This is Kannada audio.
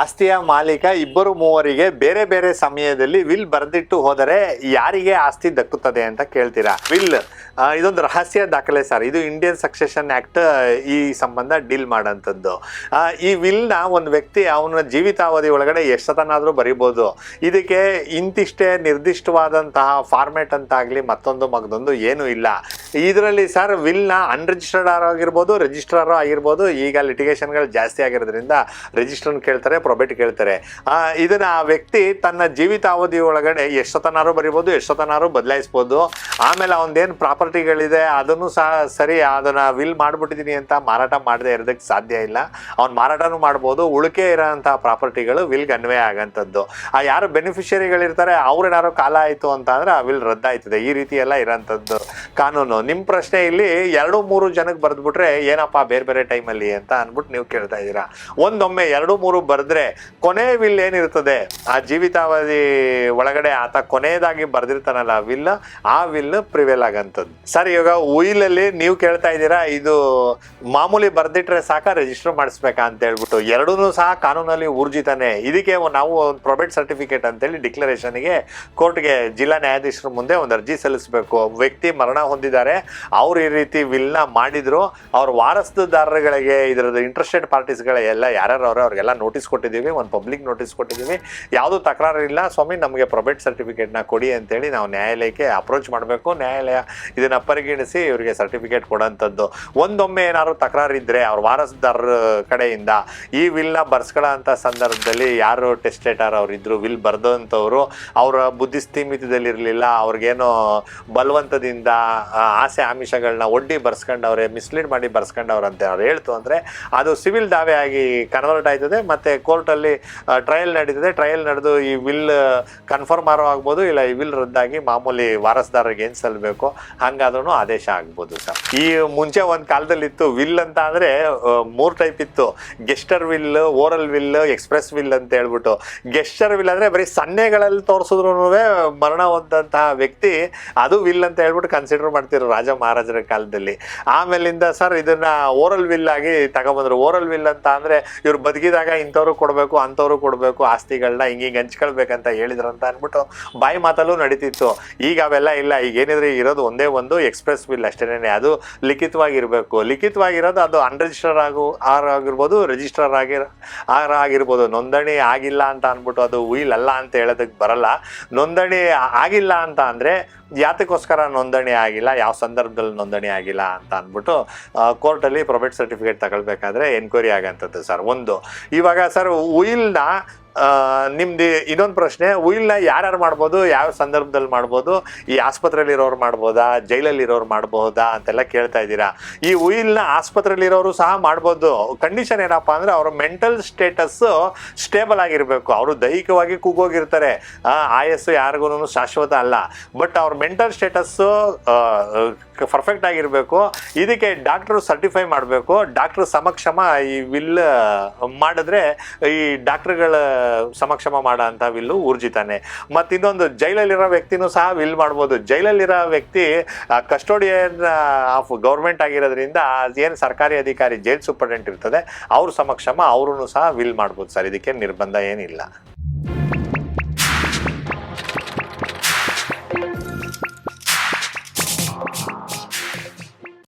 ಆಸ್ತಿಯ ಮಾಲೀಕ ಇಬ್ಬರು ಮೂವರಿಗೆ ಬೇರೆ ಬೇರೆ ಸಮಯದಲ್ಲಿ ವಿಲ್ ಬರೆದಿಟ್ಟು ಹೋದರೆ ಯಾರಿಗೆ ಆಸ್ತಿ ದಕ್ಕುತ್ತದೆ ಅಂತ ಕೇಳ್ತೀರಾ? ವಿಲ್ ಇದೊಂದು ರಹಸ್ಯ ದಾಖಲೆ ಸರ್. ಇದು ಇಂಡಿಯನ್ ಸಕ್ಸೆಷನ್ ಆಕ್ಟ್ ಈ ಸಂಬಂಧ ಡೀಲ್ ಮಾಡೋಂಥದ್ದು ಈ ವಿಲ್ನ ಒಂದು ವ್ಯಕ್ತಿ ಅವನ ಜೀವಿತಾವಧಿ ಒಳಗಡೆ ಎಷ್ಟು ಸತನಾದರೂ ಬರಿಬೋದು. ಇದಕ್ಕೆ ಇಂತಿಷ್ಟೇ ನಿರ್ದಿಷ್ಟವಾದಂತಹ ಫಾರ್ಮೆಟ್ ಅಂತಾಗಲಿ ಮತ್ತೊಂದು ಮಗದೊಂದು ಏನೂ ಇಲ್ಲ. ಇದರಲ್ಲಿ ಸರ್ ವಿಲ್ನ ಅನ್ರಿಜಿಸ್ಟರ್ಡ್ ಆಗಿರ್ಬೋದು ರಿಜಿಸ್ಟ್ರಾರು ಆಗಿರ್ಬೋದು, ಈಗ ಲಿಟಿಗೇಷನ್ಗಳು ಜಾಸ್ತಿ ಆಗಿರೋದ್ರಿಂದ ರಿಜಿಸ್ಟರ್ನ್ ಕೇಳ್ತಾರೆ ಪ್ರೊಬೆಟ್ ಕೇಳ್ತಾರೆ. ಇದನ್ನು ಆ ವ್ಯಕ್ತಿ ತನ್ನ ಜೀವಿತಾವಧಿ ಒಳಗಡೆ ಎಷ್ಟೊತ್ತನಾರು ಬರಿಬೋದು ಎಷ್ಟೊತ್ತನಾರು ಬದಲಾಯಿಸ್ಬೋದು. ಆಮೇಲೆ ಅವನದೇನು ಪ್ರಾಪರ್ಟಿಗಳಿದೆ, ಅದನ್ನು ಸಹ ಸರಿ ಅದನ್ನು ವಿಲ್ ಮಾಡಿಬಿಟ್ಟಿದ್ದೀನಿ ಅಂತ ಮಾರಾಟ ಮಾಡದೆ ಇರೋದಕ್ಕೆ ಸಾಧ್ಯ ಇಲ್ಲ. ಅವ್ನು ಮಾರಾಟನೂ ಮಾಡ್ಬೋದು, ಉಳಿಕೆ ಇರೋಂಥ ಪ್ರಾಪರ್ಟಿಗಳು ವಿಲ್ಗೆ ಅನ್ವಯ ಆಗಂಥದ್ದು. ಆ, ಯಾರು ಬೆನಿಫಿಷರಿಗಳಿರ್ತಾರೆ ಅವ್ರೇನಾದ್ರು ಕಾಲ ಆಯಿತು ಅಂತ ಅಂದ್ರೆ ಆ ವಿಲ್ ರದ್ದಾಯ್ತದೆ. ಈ ರೀತಿ ಎಲ್ಲ ಇರೋಂಥದ್ದು ಕಾನೂನು. ನಿಮ್ಮ ಪ್ರಶ್ನೆ ಇಲ್ಲಿ ಎರಡು ಮೂರು ಜನಕ್ಕೆ ಬರೆದ್ಬಿಟ್ರೆ ಏನಪ್ಪ ಬೇರೆ ಬೇರೆ ಟೈಮಲ್ಲಿ ಅಂತ ಅಂದ್ಬಿಟ್ಟು ನೀವು ಕೇಳ್ತಾ ಇದ್ದೀರಾ? ಒಂದೊಮ್ಮೆ ಎರಡು ಮೂರು ಬರೆದ್ರೆ ಕೊನೆ ವಿಲ್ ಏನಿರ್ತದೆ? ಆ ಜೀವಿತಾವಧಿ ಒಳಗಡೆ ಆತ ಕೊನೆಯದಾಗಿ ಬರೆದಿರ್ತಾನಲ್ಲ ವಿಲ್ ಆ ವಿಲ್ ಪ್ರಿವೇಲ್ ಆಗಂಥದ್ದು. ಸರ್, ಇವಾಗ ಉಯಿಲಲ್ಲಿ ನೀವು ಕೇಳ್ತಾ ಇದ್ದೀರಾ, ಇದು ಮಾಮೂಲಿ ಬರ್ದಿಟ್ರೆ ಸಾಕ ರಿಜಿಸ್ಟರ್ ಮಾಡಿಸ್ಬೇಕಾ ಅಂತ ಹೇಳ್ಬಿಟ್ಟು ಎರಡೂ ಸಹ ಕಾನೂನಲ್ಲಿ ಊರ್ಜಿತಾನೆ. ಇದಕ್ಕೆ ನಾವು ಒಂದು ಪ್ರೊಬೆಟ್ ಸರ್ಟಿಫಿಕೇಟ್ ಅಂತೇಳಿ ಡಿಕ್ಲರೇಷನ್ಗೆ ಕೋರ್ಟ್ಗೆ ಜಿಲ್ಲಾ ನ್ಯಾಯಾಧೀಶರ ಮುಂದೆ ಒಂದು ಅರ್ಜಿ ಸಲ್ಲಿಸಬೇಕು. ವ್ಯಕ್ತಿ ಮರಣ ಹೊಂದಿದ್ದಾರೆ ಅವ್ರು ಈ ರೀತಿ ವಿಲ್ನ ಮಾಡಿದ್ರು. ಅವ್ರ ವಾರಸ್ತುದಾರರುಗಳಿಗೆ ಇದರದ್ದು ಇಂಟ್ರೆಸ್ಟೆಡ್ ಪಾರ್ಟೀಸ್ಗಳೆಲ್ಲ ಯಾರ್ಯಾರು ಅವ್ರೆ ಅವ್ರಿಗೆಲ್ಲ ನೋಟಿಸ್ ಕೊಟ್ಟಿದ್ದೀವಿ. ಒಂದು ಪಬ್ಲಿಕ್ ನೋಟಿಸ್ ಕೊಟ್ಟಿದ್ದೀವಿ. ಯಾವುದೂ ತಕರಾರು ಇಲ್ಲ. ಸ್ವಾಮಿ, ನಮಗೆ ಪ್ರೊಬೆಟ್ ಸರ್ಟಿಫಿಕೇಟ್ನ ಕೊಡಿ ಅಂತೇಳಿ ನಾವು ನ್ಯಾಯಾಲಯಕ್ಕೆ ಅಪ್ರೋಚ್ ಮಾಡಬೇಕು. ನ್ಯಾಯಾಲಯ ಇದನ್ನ ಪರಿಗಣಿಸಿ ಇವರಿಗೆ ಸರ್ಟಿಫಿಕೇಟ್ ಕೊಡೋಂಥದ್ದು. ಒಂದೊಮ್ಮೆ ಏನಾದ್ರು ತಕರಾರು ಇದ್ರೆ ಅವ್ರ ವಾರಸ್ದಾರ ಕಡೆಯಿಂದ, ಈ ವಿಲ್ನ ಬರ್ಸ್ಕೊಳ್ಳೋ ಅಂತ ಸಂದರ್ಭದಲ್ಲಿ ಯಾರು ಟೆಸ್ಟೇಟರ್ ಅವ್ರು ಇದ್ರು, ವಿಲ್ ಬರ್ದಂಥವ್ರು, ಅವರ ಬುದ್ಧಿ ಸ್ಥೀಮಿತದಲ್ಲಿರಲಿಲ್ಲ ಅವ್ರಿಗೇನೋ ಬಲವಂತದಿಂದ ಆಸೆ ಆಮಿಷಗಳನ್ನ ಒಡ್ಡಿ ಬರ್ಸ್ಕೊಂಡವ್ರೆ ಮಿಸ್ಲೀಡ್ ಮಾಡಿ ಬರ್ಸ್ಕೊಂಡವ್ರೆ ಅಂತ ಅವ್ರು ಹೇಳ್ತು ಅಂದರೆ, ಅದು ಸಿವಿಲ್ ದಾವೆ ಆಗಿ ಕನ್ವರ್ಟ್ ಆಯ್ತದೆ ಮತ್ತು ಕೋರ್ಟಲ್ಲಿ ಟ್ರಯಲ್ ನಡೀತದೆ. ಟ್ರಯಲ್ ನಡೆದು ಈ ವಿಲ್ ಕನ್ಫರ್ಮ್ ಆರೋ ಆಗ್ಬೋದು, ಇಲ್ಲ ಈ ವಿಲ್ ರದ್ದಾಗಿ ಮಾಮೂಲಿ ವಾರಸ್ದಾರರಿಗೆ ಏನು ಸಲ್ಲಬೇಕು ಹಂಗಾದ್ರೂ ಆದೇಶ ಆಗ್ಬೋದು ಸರ್. ಈ ಮುಂಚೆ ಒಂದು ಕಾಲದಲ್ಲಿ ಇತ್ತು ವಿಲ್ ಅಂತ ಅಂದರೆ ಮೂರು ಟೈಪ್ ಇತ್ತು. Gesture will, oral will express will ಅಂತ ಹೇಳ್ಬಿಟ್ಟು. ಗೆಸ್ಟರ್ ವಿಲ್ ಅಂದರೆ ಬರೀ ಸನ್ನೆಗಳಲ್ಲಿ ತೋರಿಸಿದ್ರು ಮರಣ ಹೊಂದಂತಹ ವ್ಯಕ್ತಿ, ಅದು ವಿಲ್ ಅಂತ ಹೇಳ್ಬಿಟ್ಟು ಕನ್ಸಿಡರ್ ಮಾಡ್ತಿದ್ರು ರಾಜ ಮಹಾರಾಜರ ಕಾಲದಲ್ಲಿ. ಆಮೇಲಿಂದ ಸರ್ ಇದನ್ನ ಓರಲ್ ವಿಲ್ ಆಗಿ ತಗೊಂಬಂದ್ರು. ಓರಲ್ ವಿಲ್ ಅಂತ ಅಂದ್ರೆ ಇವ್ರು ಬದುಕಿದಾಗ ಇಂಥವ್ರು ಕೊಡಬೇಕು, ಅಂಥವ್ರು ಕೊಡಬೇಕು ಆಸ್ತಿಗಳನ್ನ ಹಿಂಗೆ ಹಿಂಗೆ ಹಂಚ್ಕೊಳ್ಬೇಕಂತ ಹೇಳಿದ್ರು ಅಂತ ಅಂದ್ಬಿಟ್ಟು ಬಾಯಿ ಮಾತಲ್ಲೂ ನಡೀತಿತ್ತು. ಈಗ ಅವೆಲ್ಲ ಇಲ್ಲ. ಈಗ ಏನಿದ್ರೆ ಇರೋದು ಒಂದೇ ಒಂದು ಎಕ್ಸ್ಪ್ರೆಸ್ ವಿಲ್ ಅಷ್ಟೇನೆ. ಅದು ಲಿಖಿತವಾಗಿರಬೇಕು. ಲಿಖಿತವಾಗಿರೋದು ಅದು ಅನ್ರಿಜಿಸ್ಟರ್ ಆಗು, ಆರ್ ಆಗಿರ್ಬೋದು ರಿಜಿಸ್ಟರ್ ಆಗಿ, ಆರ್ ಆಗಿರ್ಬೋದು. ನೋಂದಣಿ ಆಗಿಲ್ಲ ಅಂತ ಅಂದ್ಬಿಟ್ಟು ಅದು ವೀಲ್ ಅಲ್ಲ ಅಂತ ಹೇಳೋದಕ್ಕೆ ಬರಲ್ಲ. ನೋಂದಣಿ ಆಗಿಲ್ಲ ಅಂತ ಅಂದರೆ ಯಾತಕ್ಕೋಸ್ಕರ ನೋಂದಣಿ ಆಗಿಲ್ಲ? ಯಾವ ಸಂದರ್ಭದಲ್ಲಿ ನೋಂದಣಿ ಆಗಿಲ್ಲ ಅಂತ ಅಂದ್ಬಿಟ್ಟು ಕೋರ್ಟಲ್ಲಿ ಪ್ರೊಬೆಟ್ ಸರ್ಟಿಫಿಕೇಟ್ ತಗೊಳ್ಬೇಕಾದ್ರೆ ಎನ್ಕ್ವೈರಿ ಆಗಂಥದ್ದು ಸರ್, ಒಂದು. ಇವಾಗ ಸರ್ ಉಯಿಲ್ನ ನಿಮ್ದು ಇನ್ನೊಂದು ಪ್ರಶ್ನೆ, ಉಯಿಲ್ನ ಯಾರ್ಯಾರು ಮಾಡ್ಬೋದು, ಯಾವ ಸಂದರ್ಭದಲ್ಲಿ ಮಾಡ್ಬೋದು, ಈ ಆಸ್ಪತ್ರೆಯಲ್ಲಿ ಇರೋರು ಮಾಡ್ಬೋದಾ ಜೈಲಲ್ಲಿ ಇರೋರು ಮಾಡ್ಬೋದಾ ಅಂತೆಲ್ಲ ಕೇಳ್ತಾ ಇದ್ದೀರಾ. ಈ ಉಯಿಲ್ನ ಆಸ್ಪತ್ರೆಯಲ್ಲಿ ಇರೋರು ಸಹ ಮಾಡ್ಬೋದು. ಕಂಡೀಷನ್ ಏನಪ್ಪ ಅಂದರೆ ಅವರ ಮೆಂಟಲ್ ಸ್ಟೇಟಸ್ಸು ಸ್ಟೇಬಲ್ ಆಗಿರಬೇಕು. ಅವರು ದೈಹಿಕವಾಗಿ ಕೂಗೋಗಿರ್ತಾರೆ. ಆಯಸ್ಸು ಯಾರಿಗೂ ಶಾಶ್ವತ ಅಲ್ಲ. ಬಟ್ ಅವ್ರ ಮೆಂಟಲ್ ಸ್ಟೇಟಸ್ಸು ಪರ್ಫೆಕ್ಟ್ ಆಗಿರಬೇಕು. ಇದಕ್ಕೆ ಡಾಕ್ಟ್ರು ಸರ್ಟಿಫೈ ಮಾಡಬೇಕು. ಡಾಕ್ಟರ್ ಸಮಕ್ಷಮ ಈ ವಿಲ್ ಮಾಡಿದ್ರೆ ಈ ಡಾಕ್ಟ್ರುಗಳ ಸಮಕ್ಷಮ ಮಾಡೋ ಅಂಥ ವಿಲ್ಲು ಊರ್ಜಿತಾನೆ. ಮತ್ತು ಇನ್ನೊಂದು ಜೈಲಲ್ಲಿರೋ ವ್ಯಕ್ತಿನೂ ಸಹ ವಿಲ್ ಮಾಡ್ಬೋದು. ಜೈಲಲ್ಲಿರೋ ವ್ಯಕ್ತಿ ಕಸ್ಟೋಡಿಯನ್ ಆಫ್ ಗೌರ್ಮೆಂಟ್ ಆಗಿರೋದ್ರಿಂದ ಏನು ಸರ್ಕಾರಿ ಅಧಿಕಾರಿ, ಜೈಲ್ ಸೂಪರ್ಡೆಂಟ್ ಇರ್ತದೆ, ಅವ್ರ ಸಮಕ್ಷಮ ಅವರೂ ಸಹ ವಿಲ್ ಮಾಡ್ಬೋದು ಸರ್. ಇದಕ್ಕೆ ನಿರ್ಬಂಧ ಏನಿಲ್ಲ.